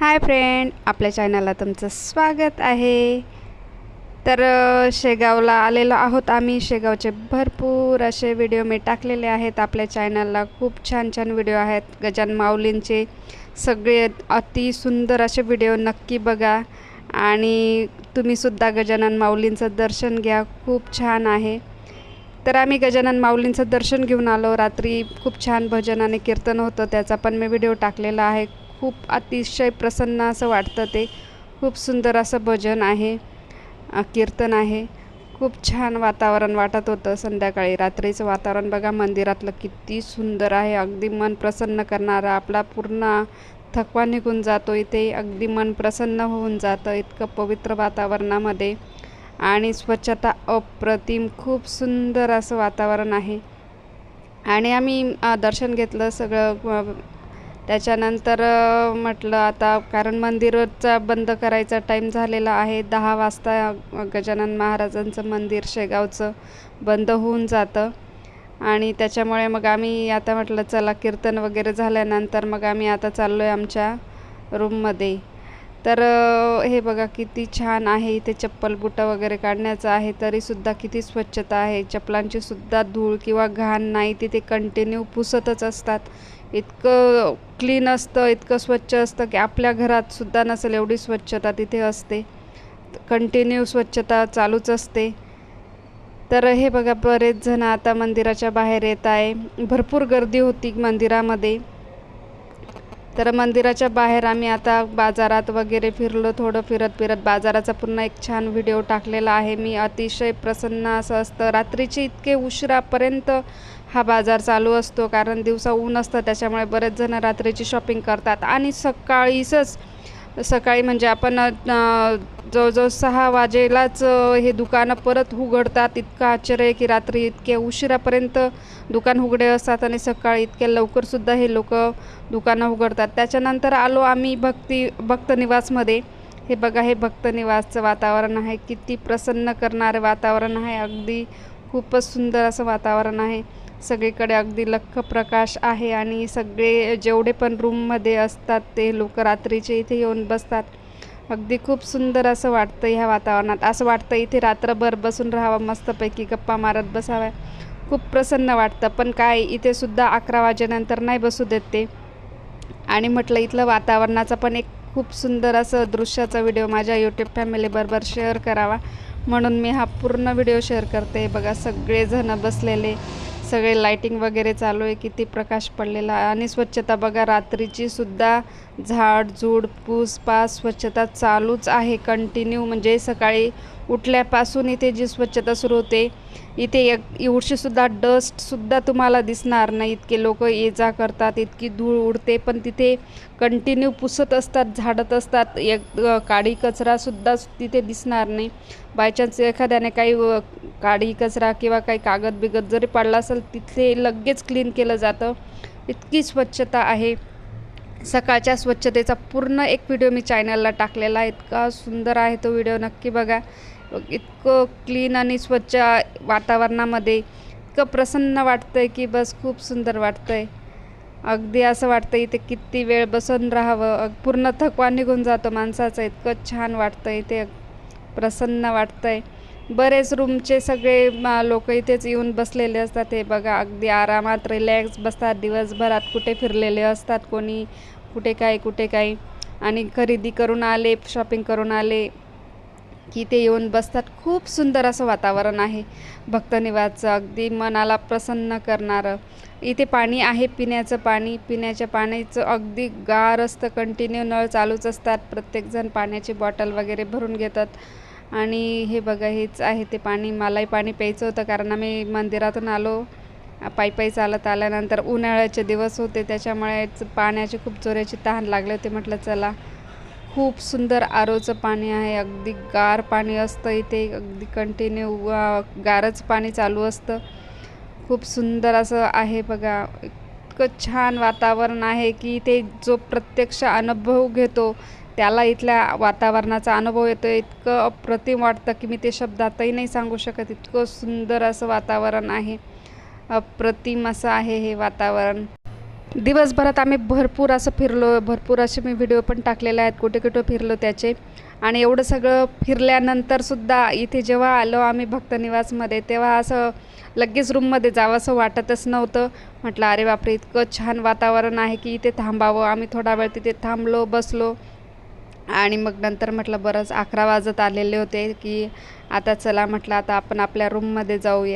Hi friend आपल्या चॅनलला तुमचं स्वागत आहे. तर शेगावला आलेलो आहोत आम्ही. शेगावचे भरपूर असे व्हिडिओ मी टाकलेले आहेत. आपल्या चॅनलला खूप छान छान व्हिडिओ आहेत. गजान माऊलींचे सगळे अति सुंदर असे व्हिडिओ नक्की बघा. आणि तुम्हीसुद्धा गजानन माऊलींचं दर्शन घ्या. खूप छान आहे. तर आम्ही गजानन माऊलींचं दर्शन घेऊन आलो. रात्री खूप छान भजन आणि कीर्तन होतं. त्याचा पण मी व्हिडिओ टाकलेला आहे. खूप अतिशय प्रसन्न असं वाटतं ते. खूप सुंदर असं भजन आहे कीर्तन आहे. खूप छान वातावरण वाटत होतं संध्याकाळी. रात्रीचं वातावरण बघा मंदिरातलं किती सुंदर आहे. अगदी मन प्रसन्न करणारा आपला पूर्ण थकवा निघून जातो इथे. अगदी मन प्रसन्न होऊन जातं इतकं पवित्र वातावरणामध्ये. आणि स्वच्छता अप्रतिम. खूप सुंदर असं वातावरण आहे. आणि आम्ही दर्शन घेतलं सगळं त्याच्यानंतर म्हटलं आता कारण मंदिरचा बंद करायचा टाईम झालेला आहे दहा वाजता गजानन महाराजांचं मंदिर शेगावचं बंद होऊन जातं. आणि त्याच्यामुळे मग आम्ही आता म्हटलं चला कीर्तन वगैरे झाल्यानंतर मग आम्ही आता चाललो आहे आमच्या रूममध्ये तर हे बघा किती छान आहे इथे चप्पल बुटं वगैरे काढण्याचं आहे तरीसुद्धा किती स्वच्छता आहे. चप्पलांचीसुद्धा धूळ किंवा घाण नाही तिथे कंटिन्यू पुसतच असतात. इतकं क्लीन असतं इतकं स्वच्छ असतं की आपल्या घरात सुद्धा नसेल एवढी स्वच्छता तिथे असते. कंटिन्यू स्वच्छता चालूच असते. तर हे बघा बरेच जण आता मंदिराच्या बाहेर येत आहे. भरपूर गर्दी होती मंदिरामध्ये. तर मंदिराच्या बाहेर आम्ही आता बाजारात वगैरे फिरलो थोडं फिरत फिरत बाजाराचा पुन्हा एक छान व्हिडिओ टाकलेला आहे. मी अतिशय प्रसन्न असं असतं रात्रीचे इतके उशिरापर्यंत हा बाजार चालू असतो कारण दिवसा ऊन असतं त्याच्यामुळे बरेच जण रात्रीची शॉपिंग करतात. आणि सकाळीच सकाळी म्हणजे आपण जवळजवळ सहा वाजेलाच हे दुकानं परत उघडतात. इतकं आश्चर्य आहे की रात्री इतके उशिरापर्यंत दुकान उघडे असतात आणि सकाळी इतक्या लवकरसुद्धा हे लोक दुकानं उघडतात. त्याच्यानंतर आलो आम्ही भक्ती भक्तनिवासमध्ये हे बघा हे भक्तनिवासचं वातावरण आहे. किती प्रसन्न करणारं वातावरण आहे. अगदी खूपच सुंदर असं वातावरण आहे. सगळीकडे अगदी लख्ख प्रकाश आहे आणि सगळे जेवढे पण रूममध्ये असतात ते लोक रात्रीचे इथे येऊन बसतात. अगदी खूप सुंदर असं वाटतं ह्या वातावरणात. असं वाटतं इथे रात्रभर बसून राहावं मस्तपैकी गप्पा मारत बसाव्या खूप प्रसन्न वाटतं पण काय इथेसुद्धा अकरा वाजेनंतर नाही बसू देत ते. आणि म्हटलं इथलं वातावरणाचा पण एक खूप सुंदर असं दृश्याचा व्हिडिओ माझ्या यूट्यूब फॅमिलीबरोबर शेअर करावा. म्हणून मी हा पूर्ण व्हिडिओ शेअर करते. बघा सगळेजणं बसलेले. सगळे लाईटिंग वगैरे चालू आहे किती प्रकाश पडलेला आहे. आणि स्वच्छता बघा रात्रीची सुद्धा झाड झुड पूसपास स्वच्छता चालूच आहे कंटिन्यू म्हणजे सकाळी उठल्यापासून इथे जी स्वच्छता सुरू होते इथे एक एवढीसुद्धा डस्टसुद्धा तुम्हाला दिसणार नाही. इतके लोक ये जा करतात इतकी धूळ उडते पण तिथे कंटिन्यू पुसत असतात झाडत असतात. एक काळी काडी कचरासुद्धा तिथे दिसणार नाही. बाय चान्स एखाद्याने काही काडी कचरा किंवा काही कागद बिगद जरी पडला असेल तिथे लगेच क्लीन केलं जातं. इतकी स्वच्छता आहे. सकाळच्या स्वच्छतेचा पूर्ण एक व्हिडिओ मी चॅनलला टाकलेला आहे. इतका सुंदर आहे तो व्हिडिओ नक्की बघा. इतकं क्लीन आणि स्वच्छ वातावरणामध्ये इतकं प्रसन्न वाटतं आहे की बस खूप सुंदर वाटतं आहे अगदी असं वाटतं इथे किती वेळ बसून राहावं. पूर्ण थकवा निघून जातो माणसाचं. इतकं छान वाटतं इथे. प्रसन्न वाटतं आहे बरेच रूमचे सगळे लोक इथेच येऊन बसलेले असतात. हे बघा अगदी आरामात रिलॅक्स बसतात. दिवसभरात कुठे फिरलेले असतात कोणी कुठे काय कुठे काय. आणि खरेदी करून आले शॉपिंग करून आले की ते येऊन बसतात. खूप सुंदर असं वातावरण आहे. भक्तनिवासचं अगदी मनाला प्रसन्न करणारं. इथे पाणी आहे पिण्याचं पाणी. पिण्याच्या पाण्याचं अगदी गार असतं कंटिन्यू नळ चालूच असतात. प्रत्येकजण पाण्याची बॉटल वगैरे भरून घेतात. आणि हे बघा हेच आहे ते पाणी. मलाही पाणी प्यायचं होतं कारण आम्ही मंदिरातून आलो. पायी पायी चालत आल्यानंतर उन्हाळ्याचे दिवस होते. त्याच्यामुळे पाण्याची खूप जोराची तहान लागले होते. म्हटलं चला खूप सुंदर आरोचं पाणी आहे. अगदी गार पाणी असतं इथे. अगदी कंटिन्यू गारच पाणी चालू असतं. खूप सुंदर असं आहे बघा. इतकं छान वातावरण आहे की इथे जो प्रत्यक्ष अनुभव घेतो त्याला इथल्या वातावरणाचा अनुभव येतो इतकं अप्रतिम वाटतं की मी ते शब्दातही नाही सांगू शकत. इतकं सुंदर असं वातावरण आहे. अप्रतिम असं आहे हे वातावरण. दिवसभरात आम्ही भरपूर असं फिरलो. भरपूर असे मी व्हिडिओ पण टाकलेले आहेत. कुठे कुठे फिरलो त्याचे. आणि एवढं सगळं फिरल्यानंतरसुद्धा इथे जेव्हा आलो आम्ही भक्तनिवासमध्ये तेव्हा असं लगेच रूममध्ये जावं असं वाटतच नव्हतं. म्हटलं अरे बापरे इतकं छान वातावरण आहे की इथे थांबावं. आम्ही थोडा वेळ तिथे थांबलो बसलो. आणि मग नंतर म्हटलं बरंच अकरा वाजत आलेले होते की आता चला म्हटलं आता आपण आपल्या रूममध्ये जाऊया.